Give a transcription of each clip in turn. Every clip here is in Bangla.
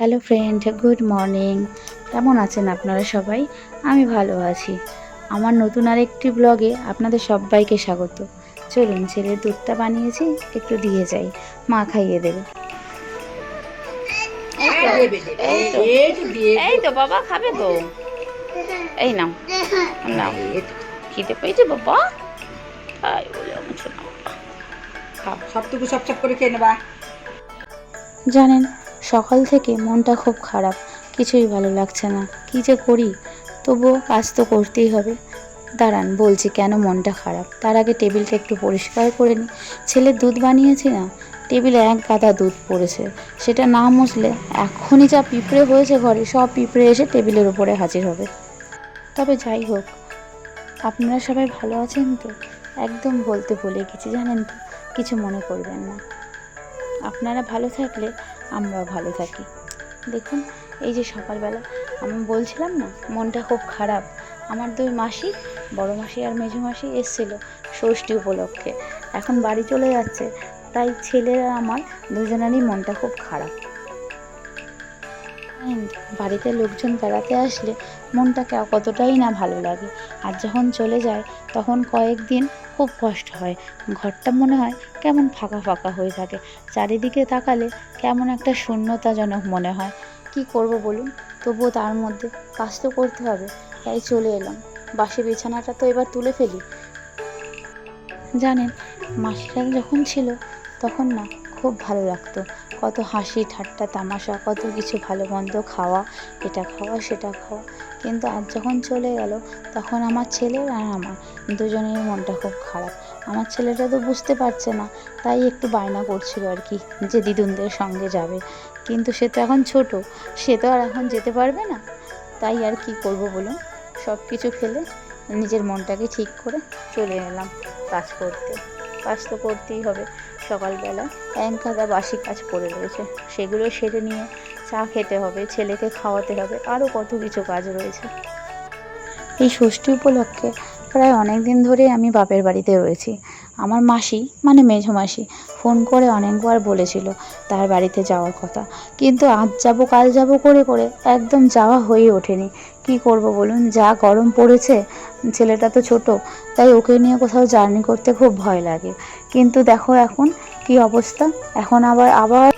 হ্যালো ফ্রেন্ড গুড মর্নিং কেমন আছেন আপনারা সবাই? আমি ভালো আছি। আমার নতুন আরেকটি ব্লগে আপনাদের সবাইকে স্বাগত। চলুন ছেলের দুধটা বানিয়েছি একটু দিয়ে যাই। মা খাইয়ে দেবে। এই তো। বাবা খাবে তো। এই নাও নাও। খেতে পেয়েছে বাবা। তাই বলে আমার সবটুকু সব সব করে খেয়ে নেবা। জানেন সকাল থেকে মনটা খুব খারাপ, কিছুই ভালো লাগছে না। কি যে করি? তবুও কাজ তো করতেই হবে। দাঁড়ান, বলছি কেন মনটা খারাপ? তার আগে টেবিলটা একটু পরিষ্কার করে নিই ছেলের দুধ বানিয়েছি না? টেবিলে এক গাদা দুধ পড়েছে। সেটা না মুছলে এখনই যা পিঁপড়ে হয়েছে ঘরে, সব পিঁপড়ে এসে টেবিলের উপরে হাজির হবে। তবে যাই হোক, আপনারা সবাই ভালো আছেন তো? একদম বলতে ভুলে গেছি, জানেন তো? কিছু মনে করবেন না। আপনারা ভালো থাকলে আমরাও ভালো থাকি। দেখুন, এই যে সকালবেলা, আমি বলছিলাম না, মনটা খুব খারাপ। আমার দুই মাসি, বড় মাসি আর মেঝো মাসি এসেছিল ষষ্ঠী উপলক্ষে। এখন বাড়ি চলে যাচ্ছে, তাই ছেলেরা আমার দুজনেরই মনটা খুব খারাপ। বাড়িতে লোকজন বেড়াতে আসলে মনটা কতটাই না ভালো লাগে। আর যখন চলে যায়, তখন কয়েকদিন খুব কষ্ট হয়। ঘরটা মনে হয় কেমন ফাঁকা ফাঁকা হয়ে থাকে। চারিদিকে তাকালে কেমন একটা শূন্যতাজনক মনে হয়। কি করব বলুন? তবুও তার মধ্যে কাজ তো করতে হবে, তাই চলে এলাম। বাসি বিছানাটা তো এবার তুলে ফেলি। জানেন মাসিরা যখন ছিল, তখন না খুব ভালো লাগতো। কত হাসি, ঠাট্টা, তামাশা, কত কিছু ভালো মন্দ খাওয়া, এটা খাওয়া, সেটা খাওয়া। কিন্তু আজ যখন চলে গেল, তখন আমার ছেলের আর আমার দুজনের মনটা খুব খারাপ। আমার ছেলেটা তো বুঝতে পারছে না, তাই একটু বায়না করছিল আর কি, যে দিদুনদের সঙ্গে যাবে। কিন্তু সে তো এখন ছোট, সে তো আর এখন যেতে পারবে না। তাই আর কি করব বলুন? সব কিছু ফেলে নিজের মনটাকে ঠিক করে চলে এলাম কাজ করতে। কাজ তো করতেই হবে। সকালবেলা এক গাদা বাসি কাজ পড়ে রয়েছে। সেগুলো সেরে নিয়ে চা খেতে হবে, ছেলেকে খাওয়াতে হবে আরও কত কিছু কাজ রয়েছে। এই ষষ্ঠী উপলক্ষে প্রায় অনেক দিন ধরেই আমি বাপের বাড়িতে রয়েছি। আমার মাসি মানে মেঝো মাসি, ফোন করে অনেকবার বলেছিল তার বাড়িতে যাওয়ার কথা। কিন্তু আজ যাব, কাল যাব করে করে একদম যাওয়া হয়ে ওঠেনি। কি করব বলুন? যা গরম পড়েছে, ছেলেটা তো ছোট, তাই ওকে নিয়ে কোথাও জার্নি করতে খুব ভয় লাগে। কিন্তু দেখো এখন কি অবস্থা। এখন আবার আবার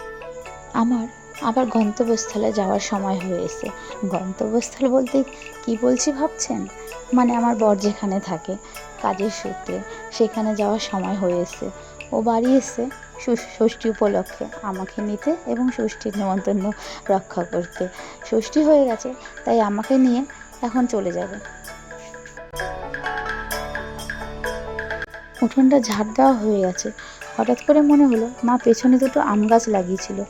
আমার, আবার গন্তব্যস্থলে যাওয়ার সময় হয়েছে গন্তব্যস্থল বলতে কি বলছি ভাবছেন? মানে আমার বর যেখানে থাকে, কাজের সূত্রে, সেখানে যাওয়ার সময় হয়েছে। ও বাড়ি এসে ষষ- ষষ্ঠী উপলক্ষে আমাকে নিতে এবং ষষ্ঠীর নেমন্তন্ন রক্ষা করতে। ষষ্ঠী হয়ে গেছে, তাই আমাকে নিয়ে এখন চলে যাবে। উঠোনটা ঝাড় দেওয়া হয়ে গেছে। হঠাৎ করে মনে হলো, মা, পেছনে দুটো আম গাছ লাগিয়েছিল।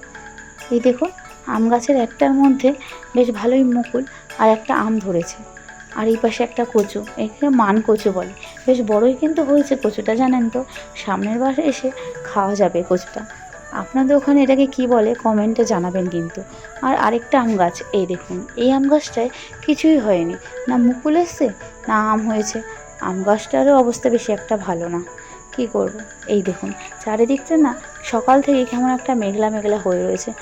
এই দেখুন, আম গাছের একটার মধ্যে বেশ ভালোই মুকুল আর একটা আম ধরেছে। আর এই পাশে একটা কচু, একে মান কচু বলে। বেশ বড়ই কিন্তু হয়েছে কচুটা, জানেন তো? সামনের বার এসে খাওয়া যাবে কচুটা। আপনাদের ওখানে এটাকে কি বলে? কমেন্টে জানাবেন কিন্তু। আর আরেকটা আম গাছ, এই দেখুন, এই আম গাছটায় কিছুই হয়নি। না মুকুল এসছে, না আম হয়েছে। আম গাছটারও অবস্থা বেশি একটা ভালো না। কি করব? এই দেখুন, চারিদিকটা না সকাল থেকে কেমন একটা মেঘলা মেঘলা হয়ে রয়েছে।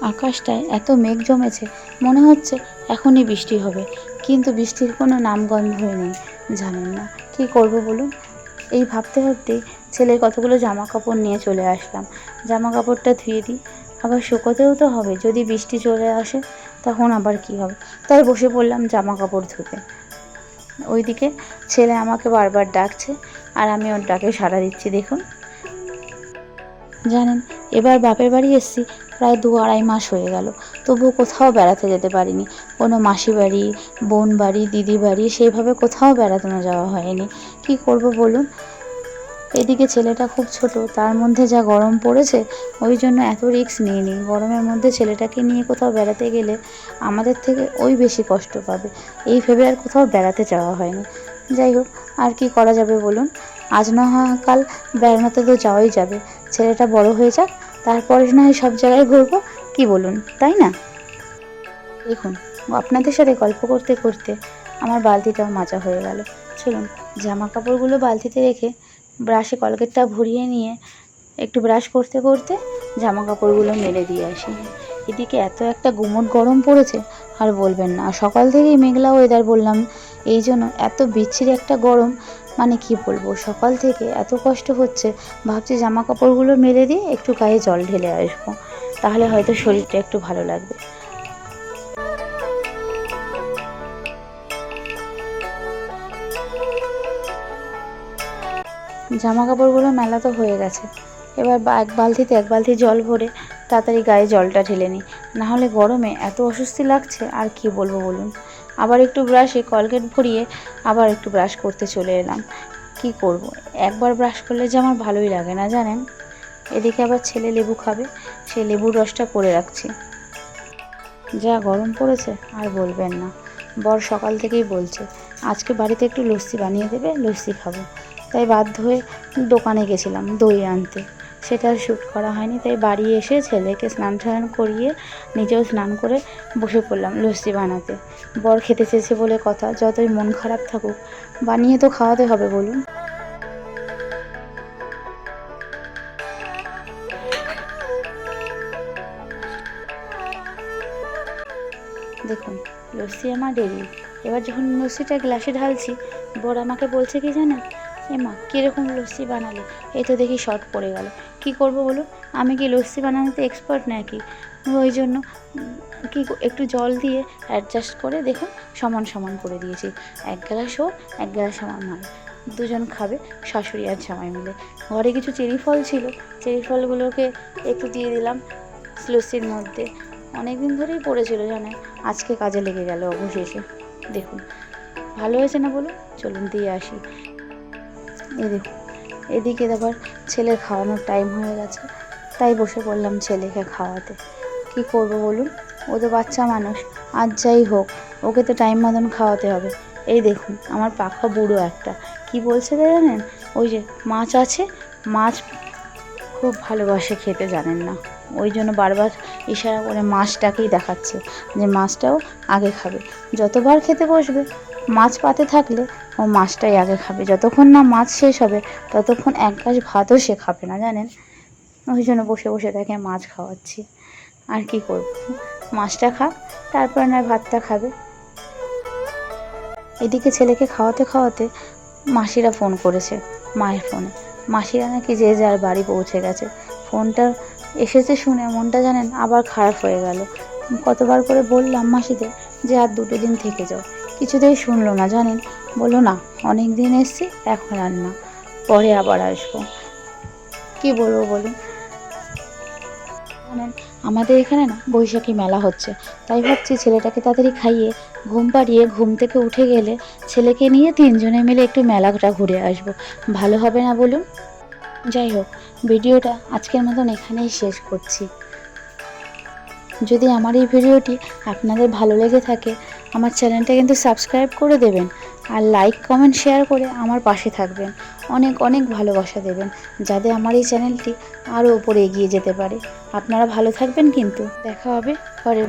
আকাশটায় এত মেঘ জমেছে, মনে হচ্ছে এখনই বৃষ্টি হবে। কিন্তু বৃষ্টির কোনো নামগন্ধই নেই। জানেন না, কী করব বলুন? এই ভাবতে ভাবতে ছেলের কতগুলো জামা কাপড় নিয়ে চলে আসলাম। জামা কাপড়টা ধুয়ে দিই। আবার শুকোতেও তো হবে, যদি বৃষ্টি চলে আসে তখন আবার কি হবে? তাই বসে পড়লাম জামা কাপড় ধুতে। ওইদিকে ছেলে আমাকে বারবার ডাকছে আর আমি ওর ডাকে সাড়া দিচ্ছি, দেখুন। জানেন, এবার বাপের বাড়ি এসেছি প্রায় দু আড়াই মাস হয়ে গেল। তবুও কোথাও বেড়াতে যেতে পারিনি। কোনো মাসি বাড়ি বোন বাড়ি দিদি বাড়ি সেইভাবে কোথাও বেড়াতে যাওয়া হয়নি। কি করব বলুন? এদিকে ছেলেটা খুব ছোট, তার মধ্যে যা গরম পড়েছে, ওই জন্য এত রিস্ক নিইনি গরমের মধ্যে ছেলেটাকে নিয়ে কোথাও বেড়াতে গেলে আমাদের থেকে ওই বেশি কষ্ট পাবে। এই ভেবে আর কোথাও বেড়াতে যাওয়া হয়নি। যাই হোক, আর কি করা যাবে বলুন? আজ না কাল বেড়ানোতে তো যাওয়াই যাবে। ছেলেটা বড় হয়ে যাক তারপরে না সব জায়গায় ঘুরবো, কি বলুন, তাই না? দেখুন, আপনাদের সাথে গল্প করতে করতে আমার বালতিটাও মাজা হয়ে গেল। চলুন জামা কাপড়গুলো বালতিতে রেখে ব্রাশে কলকেটটা ভরিয়ে নিয়ে একটু ব্রাশ করতে করতে জামা কাপড়গুলো মেলে দিয়ে আসি। এদিকে এত একটা গুমট গরম পড়েছে, আর বলবেন না। সকাল থেকেই মেঘলা ওয়েদার বললাম, এই জন্য এত বিচ্ছিরি একটা গরম মানে কি বলব, সকাল থেকে এত কষ্ট হচ্ছে, ভাবছি জামা কাপড়গুলো মেলে দিয়ে একটু গায়ে জল ঢেলে আসব, তাহলে হয়তো শরীরটা একটু ভালো লাগবে। জামা কাপড়গুলো মেলা তো হয়ে গেছে, এবার এক বালতিতে এক বালতি জল ভরে তাড়াতাড়ি গায়ে জলটা ঢেলে নিই নাহলে গরমে এত অস্বস্তি লাগছে, আর কি বলব বলুন। আবার একটু ব্রাশে কলগেট ভরিয়ে আবার একটু ব্রাশ করতে চলে এলাম। কি করব? একবার ব্রাশ করলে যে আমার ভালোই লাগে না, জানেন? এদিকে আবার ছেলে লেবু খাবে, সে লেবুর রসটা করে রাখছি। যা গরম পড়েছে, আর বলবেন না। বর সকাল থেকেই বলছে, আজকে বাড়িতে একটু লস্যি বানিয়ে দেবে, লস্যি খাব। তাই বাধ্য হয়ে দোকানে গেছিলাম দই আনতে। সেটা শ্যুট করা হয়নি। তাই বাড়ি এসে ছেলেকে স্নান টান করিয়ে নিজেও স্নান করে বসে পড়লাম লস্যি বানাতে। বর খেতে চেয়েছে বলে কথা, যতই মন খারাপ থাকুক, বানিয়ে তো খাওয়াতে হবে বলুন। দেখুন, লস্যি আমার রেডি এবার যখন লস্যিটা গ্লাসে ঢালছি, বর আমাকে বলছে কি জানেন? এ মা, কীরকম লস্যি বানালে? এই তো দেখি শর্ট পড়ে গেল। কি করব বলুন? আমি কি লস্যি বানানোতে এক্সপার্ট নাকি? ওই জন্য কি একটু জল দিয়ে অ্যাডজাস্ট করে দেখুন, সমান সমান করে দিয়েছি। এক গ্লাস ও এক গ্লাস আমার মার দুজন খাবে, শাশুড়ি আর জামাই মিলে। ঘরে কিছু চেরি ফল ছিল। চেরি ফলগুলোকে একটু দিয়ে দিলাম লস্যির মধ্যে। অনেক দিন ধরেই পড়েছিল জানেন, আজকে কাজে লেগে গেল অবশেষে। দেখুন, ভালো হয়েছে না বলুন? চলুন দিয়ে আসি। এই দেখুন এদিকে আবার ছেলের খাওয়ানোর টাইম হয়ে গেছে। তাই বসে পড়লাম ছেলেকে খাওয়াতে। কি করব বলুন? ও তো বাচ্চা মানুষ আর যাই হোক, ওকে তো টাইম মতন খাওয়াতে হবে। এই দেখুন, আমার পাখা বুড়ো একটা। কি বলছে তা জানেন? ওই যে মাছ আছে, মাছ খুব ভালোবাসে, খেতে জানেন না। ওই জন্য বারবার ইশারা করে মাছটাকেই দেখাচ্ছে, যে মাছটাও আগে খাবে। যতবার খেতে বসবে মাছ পাতে থাকলে ও মাছটাই আগে খাবে। যতক্ষণ না মাছ শেষ হবে, ততক্ষণ এক গাছ ভাতও সে খাবে না, জানেন? ওই জন্য বসে বসে তাকে মাছ খাওয়াচ্ছি। আর কি করব? মাছটা খাক তারপরে নয় ভাতটা খাবে। এদিকে ছেলেকে খাওয়াতে খাওয়াতে মাসিরা ফোন করেছে, মায়ের ফোনে। মাসিরা নাকি যে যার বাড়ি পৌঁছে গেছে। ফোনটা এসেছে শুনে মনটা, জানেন, আবার খারাপ হয়ে গেল। কতবার করে বললাম মাসিদের যে আর দুটো দিন থেকে যাও। কিছুতেই শুনলো না, জানেন? বলল, না অনেক দিন এসছি, এখন আর না। পরে আবার আসব। কি বলব বলুন? জানেন, আমাদের এখানে না বৈশাখী মেলা হচ্ছে। তাই ভাবছি ছেলেটাকে তাড়াতাড়ি খাইয়ে, ঘুম পাড়িয়ে, ঘুম থেকে উঠে গেলে ছেলেকে নিয়ে তিনজনে মিলে একটু মেলাটা ঘুরে আসব। ভালো হবে না বলুন? যাই হোক, ভিডিওটা আজকের মতন এখানেই শেষ করছি। যদি আমার এই ভিডিওটি আপনাদের ভালো লেগে থাকে আমার চ্যানেলটা কিন্তু সাবস্ক্রাইব করে দেবেন আর লাইক, কমেন্ট, শেয়ার করে আমার পাশে থাকবেন। অনেক অনেক ভালোবাসা দেবেন যাতে আমার এই চ্যানেলটি আরও উপরে এগিয়ে যেতে পারে। আপনারা ভালো থাকবেন কিন্তু। দেখা হবে পরের